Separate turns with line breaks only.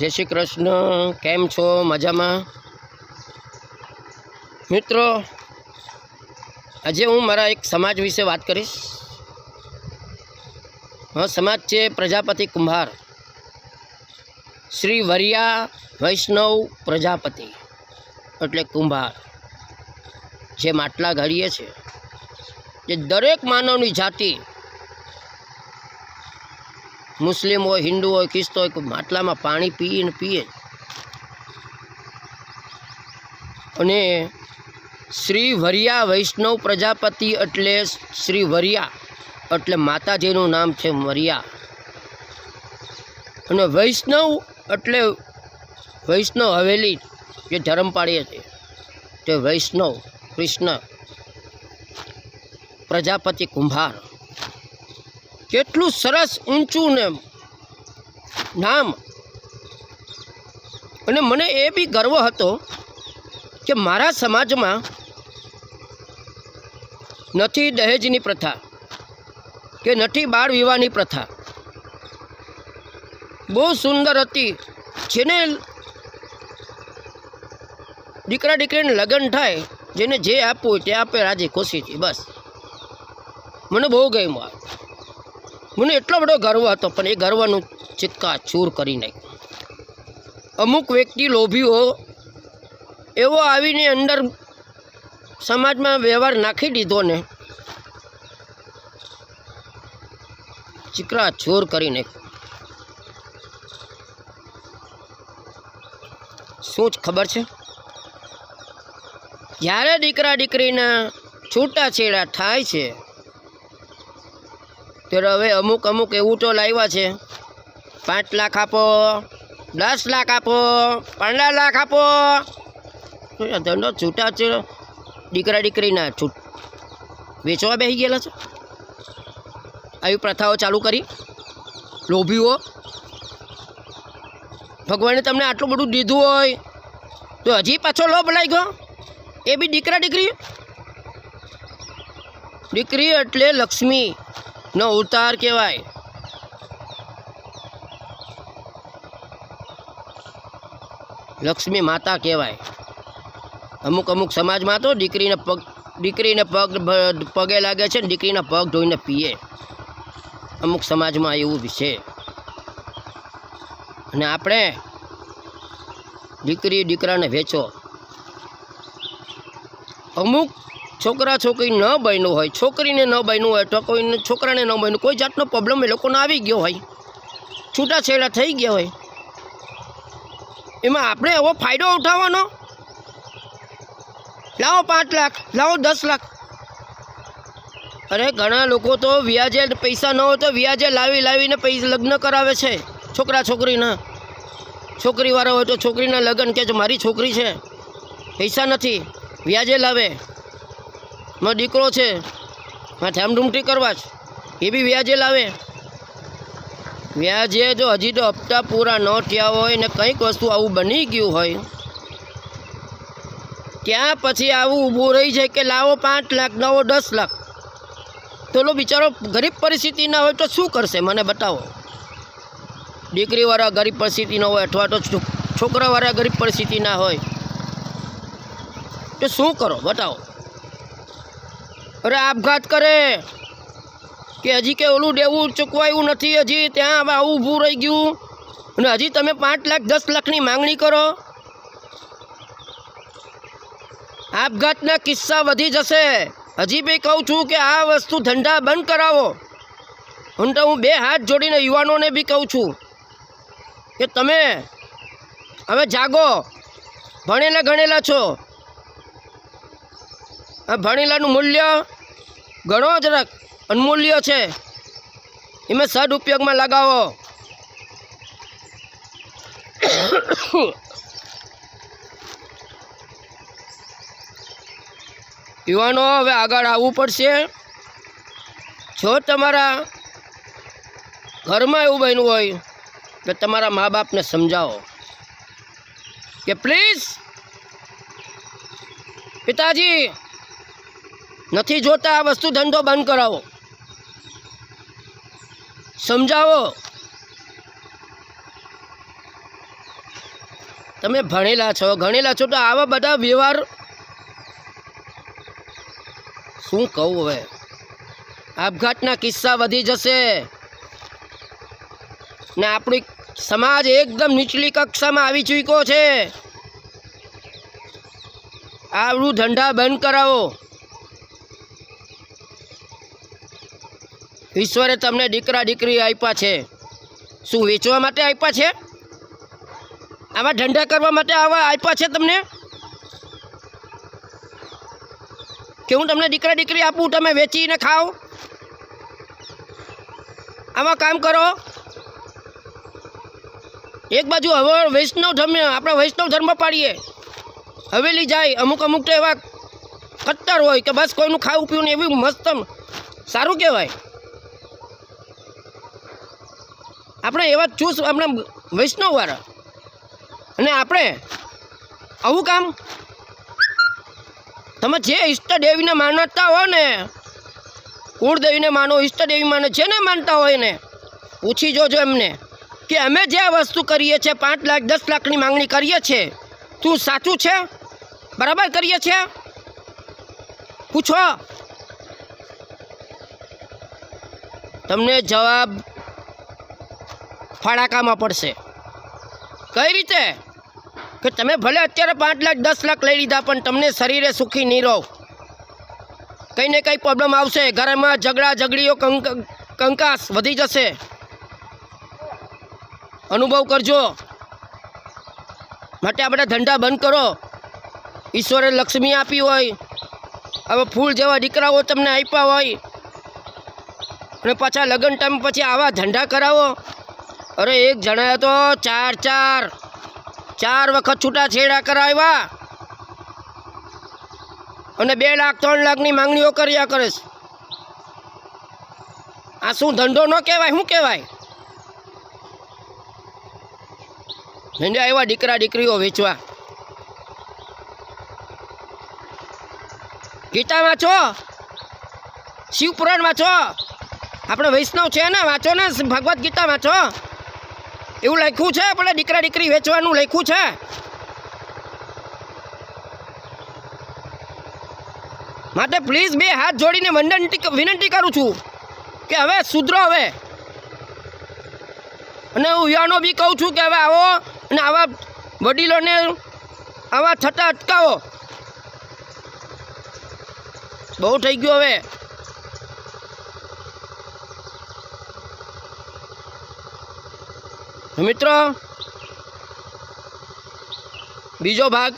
જય શ્રી કૃષ્ણ. કેમ છો? મજામાં? મિત્રો, આજે હું મારા એક સમાજ વિશે વાત કરીશ. સમાજ છે પ્રજાપતિ કુંભાર. શ્રી વરિયા વૈષ્ણવ પ્રજાપતિ એટલે કુંભાર. જે માટલા ઘડીએ છે. જે દરેક માનવની જાતિ મુસ્લિમ હોય હિન્દુ હોય ખ્રિસ્ત હોય માટલામાં પાણી પીએ ને પીએ. અને શ્રી વરિયા વૈષ્ણવ પ્રજાપતિ એટલે શ્રી વરિયા, એટલે માતાજીનું નામ છે મરિયા અને વૈષ્ણવ એટલે વૈષ્ણવ હવેલી, જે ધર્મ પાડીએ છે, તે વૈષ્ણવ, કૃષ્ણ, પ્રજાપતિ કુંભાર. કેટલું સરસ ઊંચું ને નામ. અને મને એ બી ગર્વ હતો કે મારા સમાજમાં નથી દહેજની પ્રથા કે નથી બાળ વિવાહની પ્રથા. બહુ સુંદર હતી. જેને દીકરા દીકરીને લગ્ન થાય, જેને જે આપવું હોય તે આપે, રાજી ખુશીથી, બસ. મને બહુ ગમ્યું આ. મને એટલો બધો ગર્વ હતો, પણ એ ગર્વનું ચિત્કા ચૂર કરી નાખ્યું. અમુક વ્યક્તિ લોભીઓ એવો આવીને અંદર સમાજમાં વ્યવહાર નાખી દીધો ને ચીકરા ચોર કરી નાખ્યું. શું જ ખબર છે? જ્યારે દીકરા દીકરીના છૂટાછેડા થાય છે ત્યારે હવે અમુક અમુક એવું તો લાવ્યા છે. પાંચ લાખ આપો, દસ લાખ આપો, પંદર લાખ આપો. ધંધો છૂટા છે દીકરા દીકરીના છૂટ. વેચવા બેસી ગયેલા છે? આવી પ્રથાઓ ચાલુ કરી? લોભીઓ? ભગવાને તમને આટલું બધું દીધું હોય, તો હજી પાછો લોભ લાગ્યો? એ બી દીકરા દીકરી? દીકરી એટલે લક્ષ્મી. નો ઉતાર કહેવાય. લક્ષ્મી માતા કહેવાય. અમુક અમુક સમાજમાં તો દીકરીને પગ દીકરીને પગ પગે લાગે છે ને દીકરીના પગ ધોઈને પીએ. અમુક સમાજમાં એવું છે. અને આપણે દીકરી દીકરાને વેચો. અમુક છોકરા છોકરી ન બન્યું હોય, છોકરીને ન બન્યું હોય, તો કોઈને છોકરાને ન બન્યું, કોઈ જાતનો પ્રોબ્લેમ એ લોકોને આવી ગયો હોય. છૂટાછેડા થઈ ગયા હોય. એમાં આપણે એવો ફાયદો ઉઠાવવાનો? લાવો પાંચ લાખ, લાવો દસ લાખ. અરે, ઘણા લોકો તો વ્યાજે પૈસા ન હોય તો વ્યાજે લાવી લાવીને પૈસા લગ્ન કરાવે છે, છોકરા છોકરીના. છોકરીવાળા હોય તો છોકરીના લગ્ન કે મારી છોકરી છે, પૈસા નથી, વ્યાજે લાવે. મારો દીકરો છે. મારે ધામધૂમથી કરવા જ એ બી વ્યાજે લાવે. વ્યાજે જો હજી તો હપ્તા પૂરા ન થયા હોય ને કંઈક વસ્તુ આવું બની ગયું હોય ત્યાં પછી આવું ઊભું રહી જાય કે લાવો પાંચ લાખ, લાવો દસ લાખ? તો બિચારો ગરીબ પરિસ્થિતિ ના હોય તો શું કરશે? મને બતાવો. દીકરીવાળા ગરીબ પરિસ્થિતિ ન હોય અથવા તો છો- છોકરાવાળા ગરીબ પરિસ્થિતિ ના હોય. તો શું કરો? બતાવો. અરે આપઘાત કરે. કે હજી કે ઓલું દેવું ચૂકવાયું નથી, હજી ત્યાં આવું ઊભું રહી ગયું. અને હજી તમે પાંચ લાખ, દસ લાખની માંગણી કરો. આપઘાતના કિસ્સા વધી જશે. હજી બી કહું છું કે આ વસ્તુ ધંધા બંધ કરાવો. હું તો હું બે હાથ જોડીને યુવાનોને બી કહું છું કે તમે હવે જાગો. ભણેલા ગણેલા છો. આ ભણેલાનું મૂલ્ય ઘણો જરાક અનમૂલ્ય છે. એમાં સદઉપયોગમાં લગાવો. યુવાનો, હવે આગળ આવવું પડશે. જો તમારા ઘરમાં એવું બન્યું હોય, તો તમારા મા બાપને સમજાવો કે પ્લીઝ પિતાજી નથી જોતા આ વસ્તુ ધંધો બંધ કરાવો. સમજાવો? તમે ભણેલા છો, ગણેલા છો તો આવા બધા વ્યવહાર શું કહું હવે? આપઘાતના કિસ્સા વધી જશે. ને આપણી સમાજ એકદમ નીચલી કક્ષામાં આવી ચૂક્યો છે. આવડું ધંધા બંધ કરાવો. ઈશ્વરે તમને દીકરા દીકરી આપ્યા છે. શું વેચવા માટે આપ્યા છે? આવા ધંધા કરવા માટે આવા આપ્યા છે તમને? કે હું તમને દીકરા દીકરી આપું, તમે વેચીને ખાઓ? આવા કામ કરો. એક બાજુ હવે વૈષ્ણવ ધર્મ, આપણે વૈષ્ણવ ધર્મ પાડીએ. હવેલી જાય, અમુક અમુક તો એવા કટ્ટર હોય કે બસ કોઈનું ખાવું પીવું ને એવી મસ્ત સારું કહેવાય. આપણે એવા ચૂસ આપણે વૈષ્ણવવાળા. અને આપણે, આવું કામ? તમે જે ઈષ્ટદેવીને માનતા હો ને, કુળદેવીને માનો, ઈષ્ટદેવી માનો, જેને માનતા હોય ને પૂછી જોજો એમને, કે અમે જે આ વસ્તુ કરીએ છીએ, પાંચ લાખ, દસ લાખની માંગણી કરીએ છીએ, તું સાચું છે? બરાબર કરીએ છીએ? પૂછો. તમને જવાબ ફાળાકામાં પડશે. કઈ રીતે? કે તમે ભલે અત્યારે પાંચ લાખ, દસ લાખ લઈ લીધા, પણ તમને શરીરે સુખી નહીં રહો. કંઈ ને કંઈ પ્રોબ્લેમ આવશે? ઘરમાં ઝઘડા, ઝઘડીઓ, કંક, કંકાસ વધી જશે. અનુભવ કરજો. માટે આ બધા ધંધા બંધ કરો. ઈશ્વરે લક્ષ્મી આપી હોય હવે ફૂલ જેવા દીકરાઓ તમને આપ્યા હોય, અને પાછા લગ્ન ટાઈમ પછી આવા ધંધા કરાવો. અરે એક જણાએ તો ચાર ચાર ચાર વખત છૂટા છેડા કરાવ્યા. અને બે લાખ, ત્રણ લાખની માંગણીઓ કર્યા કરે છે. આ શું ધંધો ન કહેવાય? શું કહેવાય? ધંધા એવા દીકરા, દીકરીઓ વેચવા. ગીતા વાંચો શિવપુરાણ વાંચો આપણે વૈષ્ણવ છે ને? વાંચો ને? ભગવદ્ ગીતા વાંચો એવું લખ્યું છે આપણે દીકરા દીકરી વેચવાનું લખ્યું છે. માટે પ્લીઝ બે હાથ જોડીને વિનંતી વિનંતી કરું છું કે હવે સુધરો હવે. અને હું યુવાનો બી કહું છું કે હવે આવો અને આવા વડીલોને આવા થતા અટકાવો. બહુ થઈ ગયું હવે. મિત્રો બીજો ભાગ